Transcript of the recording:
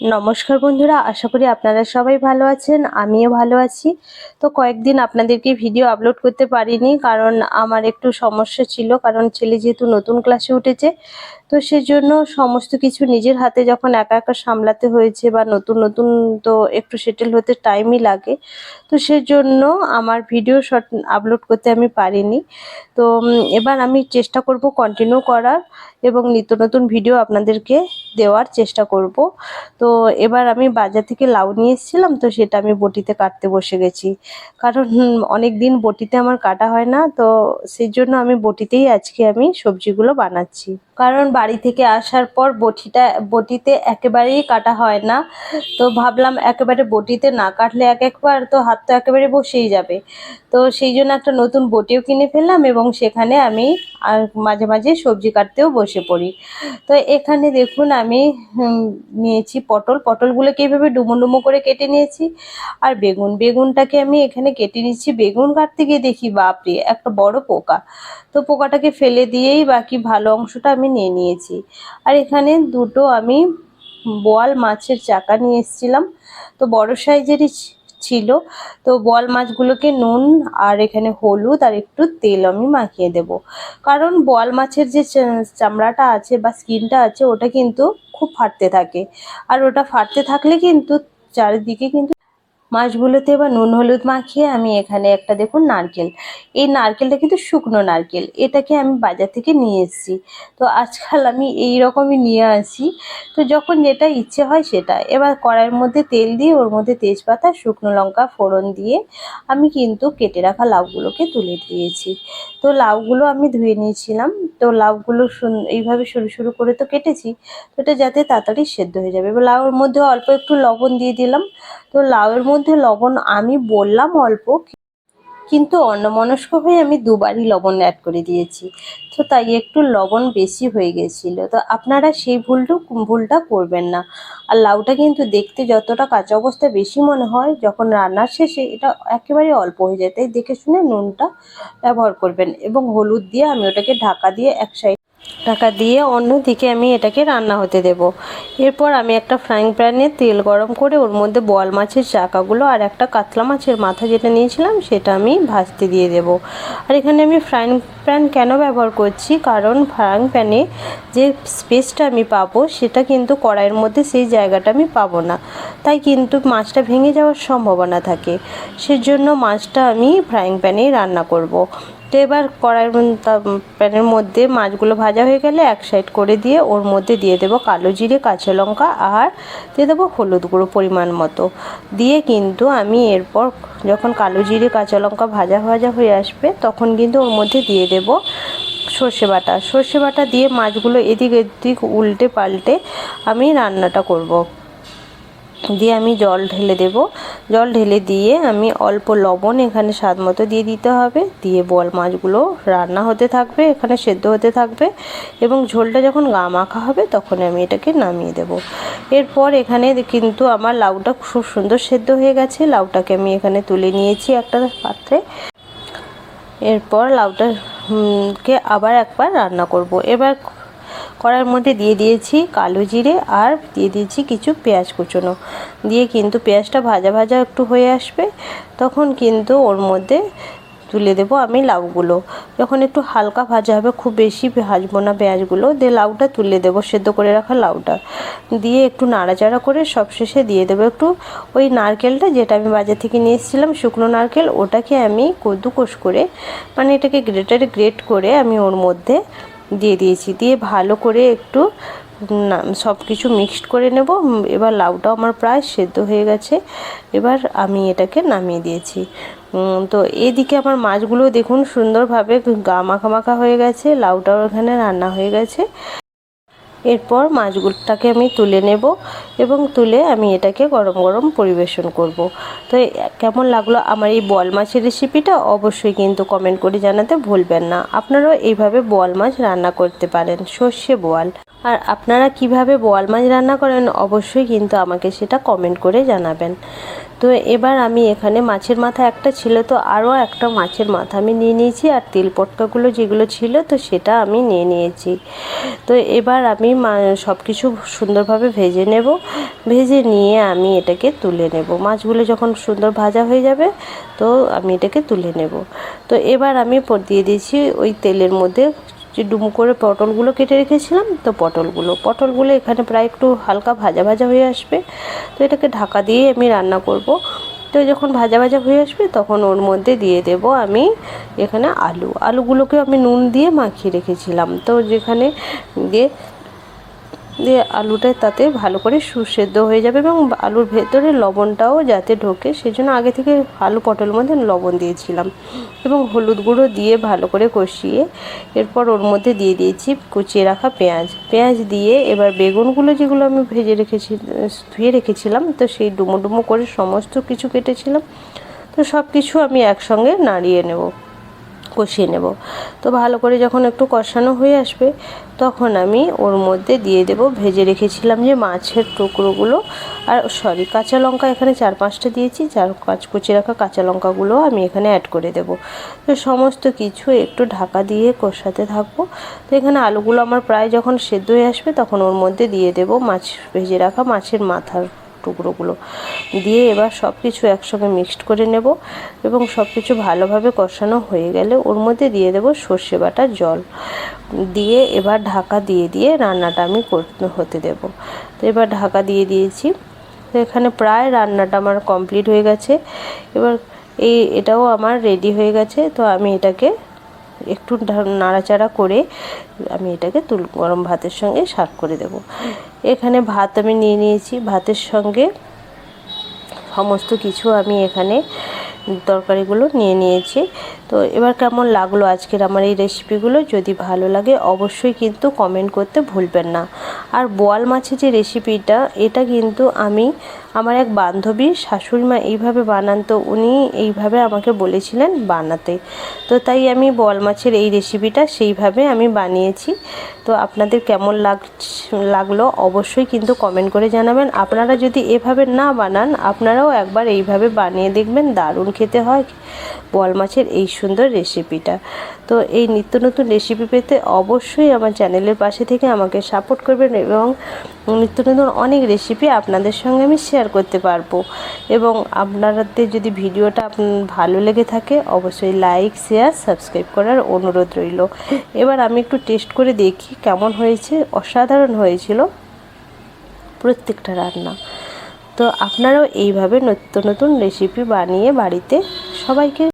নমস্কার বন্ধুরা, আশা করি আপনারা সবাই ভালো আছেন, আমিও ভালো আছি। তো কয়েকদিন আপনাদেরকে ভিডিও আপলোড করতে পারিনি, কারণ আমার একটু সমস্যা ছিল, কারণ ছেলে যেহেতু নতুন ক্লাসে উঠেছে তো সেজন্য সমস্ত কিছু নিজের হাতে যখন একা একা সামলাতে হয়েছে বা নতুন নতুন তো একটু সেটেল হতে টাইমই লাগে, তো সেজন্য আমার ভিডিও শর্ট আপলোড করতে আমি পারিনি। তো এবার আমি চেষ্টা করব কন্টিনিউ করার এবং নিত্য নতুন ভিডিও আপনাদেরকে দেওয়ার চেষ্টা করব। তো এবার আমি বাজার থেকে লাউ নিয়ে এসেছিলাম, তো সেটা আমি বটিতে কাটতে বসে গেছি। কারণ অনেক দিন বটিতে আমার কাটা হয় না, তো সেই জন্য আমি বটিতেই আজকে আমি সবজিগুলো বানাচ্ছি। কারণ বাড়ি থেকে আসার পর বটিটা, বটিতে একেবারেই কাটা হয় না। তো ভাবলাম একেবারে বটিতে না কাটলে এক একবার তো হাত তো একেবারে বসেই যাবে। তো সেই জন্য একটা নতুন বটিও কিনে ফেললাম এবং সেখানে আমি মাঝে মাঝে সবজি কাটতেও বসে পড়ি। তো এখানে দেখুন আমি নিয়েছি পটল। পটলগুলোকে এইভাবে ডুমো ডুমো করে কেটে নিয়েছি। আর বেগুন, বেগুনটাকে আমি এখানে কেটে নিচ্ছি। বেগুন কাটতে গিয়ে দেখি, বাপরে, একটা বড় পোকা। তো পোকাটাকে ফেলে দিয়েই বাকি ভালো অংশটা আমি নিয়ে নিয়েছি। আর এখানে দুটো আমি বোয়াল মাছের চাকা নিয়ে এসেছিলাম। তো বড় সাইজেরই ছিল। তো বোয়াল মাছগুলোকে নুন আর এখানে হলুদ আর একটু তেল আমি মাখিয়ে দেব। কারণ বোয়াল মাছের যে চামড়াটা আছে বা স্কিনটা আছে, ওটা কিন্তু খুব ফাটতে থাকে। আর ওটা ফাটতে থাকলে কিন্তু চারিদিকে কিন্তু মাছগুলোতে এবার নুন, হলুদ মাখিয়ে আমি এখানে একটা দেখুন নারকেল। এই নারকেলটা কিন্তু শুকনো নারকেল, এটাকে আমি বাজার থেকে নিয়ে এসেছি। তো আজকাল আমি এই রকমই নিয়ে আসি। তো যখন যেটা ইচ্ছে হয় সেটা। এবার কড়াইয়ের মধ্যে তেল দিয়ে ওর মধ্যে তেজপাতা, শুকনো লঙ্কা ফোড়ন দিয়ে আমি কিন্তু কেটে রাখা লাউগুলোকে তুলে দিয়েছি। তো লাউগুলো আমি ধুয়ে নিয়েছিলাম। তো লাউগুলো এইভাবে সরু সরু করে তো কেটেছি। তো এটা যাতে তাড়াতাড়ি সেদ্ধ হয়ে যাবে। এবার লাউর মধ্যে অল্প একটু লবণ দিয়ে দিলাম। তো লাউয়ের মধ্যে লবণ আমি বললাম অল্প, কিন্তু অন্যমনস্ক হয়ে আমি দুবারই লবণ অ্যাড করে দিয়েছি। তো তাই একটু লবণ বেশি হয়ে গেছিল। তো আপনারা সেই ভুলটা ভুলটা করবেন না। আর লাউটা কিন্তু দেখতে যতটা কাঁচা অবস্থায় বেশি মনে হয়, যখন রান্নার শেষে এটা একেবারে অল্প হয়ে যায়। তাই দেখে শুনে নুনটা ব্যবহার করবেন এবং হলুদ দিয়ে আমি ওটাকে ঢাকা দিয়ে এক সাইড ঢাকা দিয়ে অন্যদিকে আমি এটাকে রান্না হতে দেব। এরপর আমি একটা ফ্রাইং প্যানে তেল গরম করে ওর মধ্যে বোয়াল মাছের চাকাগুলো আর একটা কাতলা মাছের মাথা যেটা নিয়েছিলাম সেটা আমি ভাজতে দিয়ে দেব। আর এখানে আমি ফ্রাইং প্যান কেন ব্যবহার করছি? কারণ ফ্রাইং প্যানে যে স্পেসটা আমি পাবো সেটা কিন্তু কড়াইয়ের মধ্যে সেই জায়গাটা আমি পাবো না। তাই কিন্তু মাছটা ভেঙে যাওয়ার সম্ভাবনা থাকে। সেজন্য মাছটা আমি ফ্রাইং প্যানেই রান্না করব। তো এবার কড়াইয়ের প্যানের মধ্যে মাছগুলো ভাজা হয়ে গেলে এক সাইড করে দিয়ে ওর মধ্যে দিয়ে দেবো কালো জিরে, কাঁচা লঙ্কা আর দিয়ে দেবো হলুদ গুঁড়ো পরিমাণ মতো দিয়ে কিন্তু আমি এরপর যখন কালো জিরে, কাঁচা লঙ্কা ভাজা ভাজা হয়ে আসবে তখন কিন্তু ওর মধ্যে দিয়ে দেবো সর্ষে বাটা সর্ষে বাটা দিয়ে মাছগুলো এদিক এদিক উল্টে পাল্টে আমি রান্নাটা করব। দিয়ে আমি জল ঢেলে দেব। জল ঢেলে দিয়ে আমি অল্প লবণ এখানে স্বাদ মতো দিয়ে দিতে হবে। দিয়ে বল মাছগুলো রান্না হতে থাকবে, এখানে সেদ্ধ হতে থাকবে এবং ঝোলটা যখন গা মাখা হবে তখন আমি এটাকে নামিয়ে দেব। এরপর এখানে কিন্তু আমার লাউটা খুব সুন্দর সেদ্ধ হয়ে গেছে। লাউটাকে আমি এখানে তুলে নিয়েছি একটা পাত্রে। এরপর লাউটা কে আবার একবার রান্না করব। এবার কড়াইয়ের মধ্যে দিয়ে দিয়েছি কালো জিরে আর দিয়ে দিয়েছি কিছু পেঁয়াজ কুচোনো। দিয়ে কিন্তু পেঁয়াজটা ভাজা ভাজা একটু হয়ে আসবে, তখন কিন্তু ওর মধ্যে তুলে দেবো আমি লাউগুলো। যখন একটু হালকা ভাজা হবে, খুব বেশি ভাজবো না পেঁয়াজগুলো, দিয়ে লাউটা তুলে দেবো, সেদ্ধ করে রাখা লাউটা। দিয়ে একটু নাড়াচাড়া করে সবশেষে দিয়ে দেবো একটু ওই নারকেলটা যেটা আমি বাজার থেকে নিয়ে এসেছিলাম, শুকনো নারকেল, ওটাকে আমি কদ্দুকোষ করে মানে এটাকে গ্রেটারে গ্রেট করে আমি ওর মধ্যে দিয়ে দিয়েছি। দিয়ে ভালো করে একটু সব কিছু মিক্সড করে নেব। এবার লাউটাও আমার প্রায় সেদ্ধ হয়ে গেছে। এবার আমি এটাকে নামিয়ে দিয়েছি। তো এদিকে আমার মাছগুলো দেখুন সুন্দরভাবে গা মাখা মাখা হয়ে গেছে। লাউটাও এখানে রান্না হয়ে গেছে। এরপর মাছগুলোটাকে আমি তুলে নেব এবং তুলে আমি এটাকে গরম গরম পরিবেশন করব। তো কেমন লাগল আমার এই বোয়াল মাছের রেসিপিটা অবশ্যই কিন্তু কমেন্ট করে জানাতে ভুলবেন না। আপনারাও এইভাবে বোয়াল মাছ রান্না করতে পারেন, সর্ষে বোয়াল আর আপনারা কীভাবে বোয়াল মাছ রান্না করেন, অবশ্যই কিন্তু আমাকে সেটা কমেন্ট করে জানাবেন। তো এবার আমি এখানে মাছের মাথা একটা ছিল, তো আরও একটা মাছের মাথা আমি নিয়ে নিয়েছি আর তেল পটকাগুলো যেগুলো ছিল, তো সেটা আমি নিয়ে নিয়েছি। তো এবার আমি সব কিছু সুন্দরভাবে ভেজে নেব। ভেজে নিয়ে আমি এটাকে তুলে নেব। মাছগুলো যখন সুন্দর ভাজা হয়ে যাবে, তো আমি এটাকে তুলে নেব। তো এবার আমি দিয়ে দিয়েছি ওই তেলের মধ্যে যে ডুমো করে পটলগুলো কেটে রেখেছিলাম, তো পটলগুলো পটলগুলো এখানে প্রায় একটু হালকা ভাজা ভাজা হয়ে আসবে। তো এটাকে ঢাকা দিয়ে আমি রান্না করব। তো যখন ভাজা ভাজা হয়ে আসবে, তখন ওর মধ্যে দিয়ে দেব আমি এখানে আলু। আলুগুলোকে আমি নুন দিয়ে মাখিয়ে রেখেছিলাম। তো যেখানে দিয়ে দিয়ে আলুটা তাতে ভালো করে সুসেদ্ধ হয়ে যাবে এবং আলুর ভেতরে লবণটাও যাতে ঢোকে সেই জন্য আগে থেকে আলু পটলের মধ্যে লবণ দিয়েছিলাম এবং হলুদ গুঁড়ো দিয়ে ভালো করে কষিয়ে এরপর ওর মধ্যে দিয়ে দিয়েছি কুচিয়ে রাখা পেঁয়াজ। পেঁয়াজ দিয়ে এবার বেগুনগুলো যেগুলো আমি ভেজে রেখেছি, ধুয়ে রেখেছিলাম, তো সেই ডুমো ডুমো করে সমস্ত কিছু কেটেছিলাম, তো সব কিছু আমি একসঙ্গে নাড়িয়ে নেব। কষিয়ে নেব। তো ভালো করে যখন একটু কষানো হয়ে আসবে, তখন আমি ওর মধ্যে দিয়ে দেব। ভেজে রেখেছিলাম যে মাছের টুকরোগুলো। আর সরি কাঁচা লঙ্কা এখানে চার পাঁচটা দিয়েছি। চার কাঁচ কুচি রাখা কাঁচা লঙ্কাগুলো আমি এখানে অ্যাড করে দেব। তো সমস্ত কিছু একটু ঢাকা দিয়ে কষাতে থাকব। তো এখানে আলুগুলো আমার প্রায় যখন সেদ্ধ হয়ে আসবে, তখন ওর মধ্যে দিয়ে দেব মাছ, ভেজে রাখা মাছের মাথার টুকরোগুলো। দিয়ে এবার সব কিছু একসঙ্গে মিক্সড করে নেব এবং সব কিছু ভালোভাবে কষানো হয়ে গেলে ওর মধ্যে দিয়ে দেব সর্ষে বাটা জল। দিয়ে এবার ঢাকা দিয়ে দিয়ে রান্নাটা আমি করতে হতে দেব। তো এবার ঢাকা দিয়ে দিয়েছি। তো এখানে প্রায় রান্নাটা আমার কমপ্লিট হয়ে গেছে। এবার এই এটাও আমার রেডি হয়ে গেছে। তো আমি এটাকে একটু নাড়াচাড়া করে আমি এটাকে তুল, গরম ভাতের সঙ্গে সার্ভ করে দেব। এখানে ভাত আমি নিয়ে নিয়েছি। ভাতের সঙ্গে সমস্ত কিছু আমি এখানে তরকারিগুলো নিয়ে নিয়েছি। তো এবার কেমন লাগল আজকের আমার এই রেসিপিগুলো যদি ভালো লাগে অবশ্যই কিন্তু কমেন্ট করতে ভুলবেন না। আর বোয়াল মাছের যে রেসিপিটা এটা কিন্তু আমি আমার এক বান্ধবীর শাশুড়ি মা এইভাবে বানান, তো উনি এইভাবে আমাকে বলেছিলেন বানাতে। তো তাই আমি বোয়াল মাছের এই রেসিপিটা সেইভাবে আমি বানিয়েছি। তো আপনাদের কেমন লাগ, লাগল অবশ্যই কিন্তু কমেন্ট করে জানাবেন। আপনারা যদি এভাবে না বানান, আপনারাও একবার এইভাবে বানিয়ে দেখবেন, দারুণ খেতে হয় বোয়াল মাছের এই সুন্দর রেসিপিটা তো এই নিত্য নতুন রেসিপি পেতে অবশ্যই আমার চ্যানেলের পাশে থেকে আমাকে সাপোর্ট করবেন এবং নিত্য নতুন অনেক রেসিপি আপনাদের সঙ্গে আমি শেয়ার করতে পারব। এবং আপনাদের যদি ভিডিওটা ভালো লেগে থাকে, অবশ্যই লাইক শেয়ার সাবস্ক্রাইব করার অনুরোধ রইল। এবার আমি একটু টেস্ট করে দেখি কেমন হয়েছে। অসাধারণ হয়েছিল প্রত্যেকটা রান্না। তো আপনারাও এইভাবে নতুন নতুন রেসিপি বানিয়ে বাড়িতে সবাইকে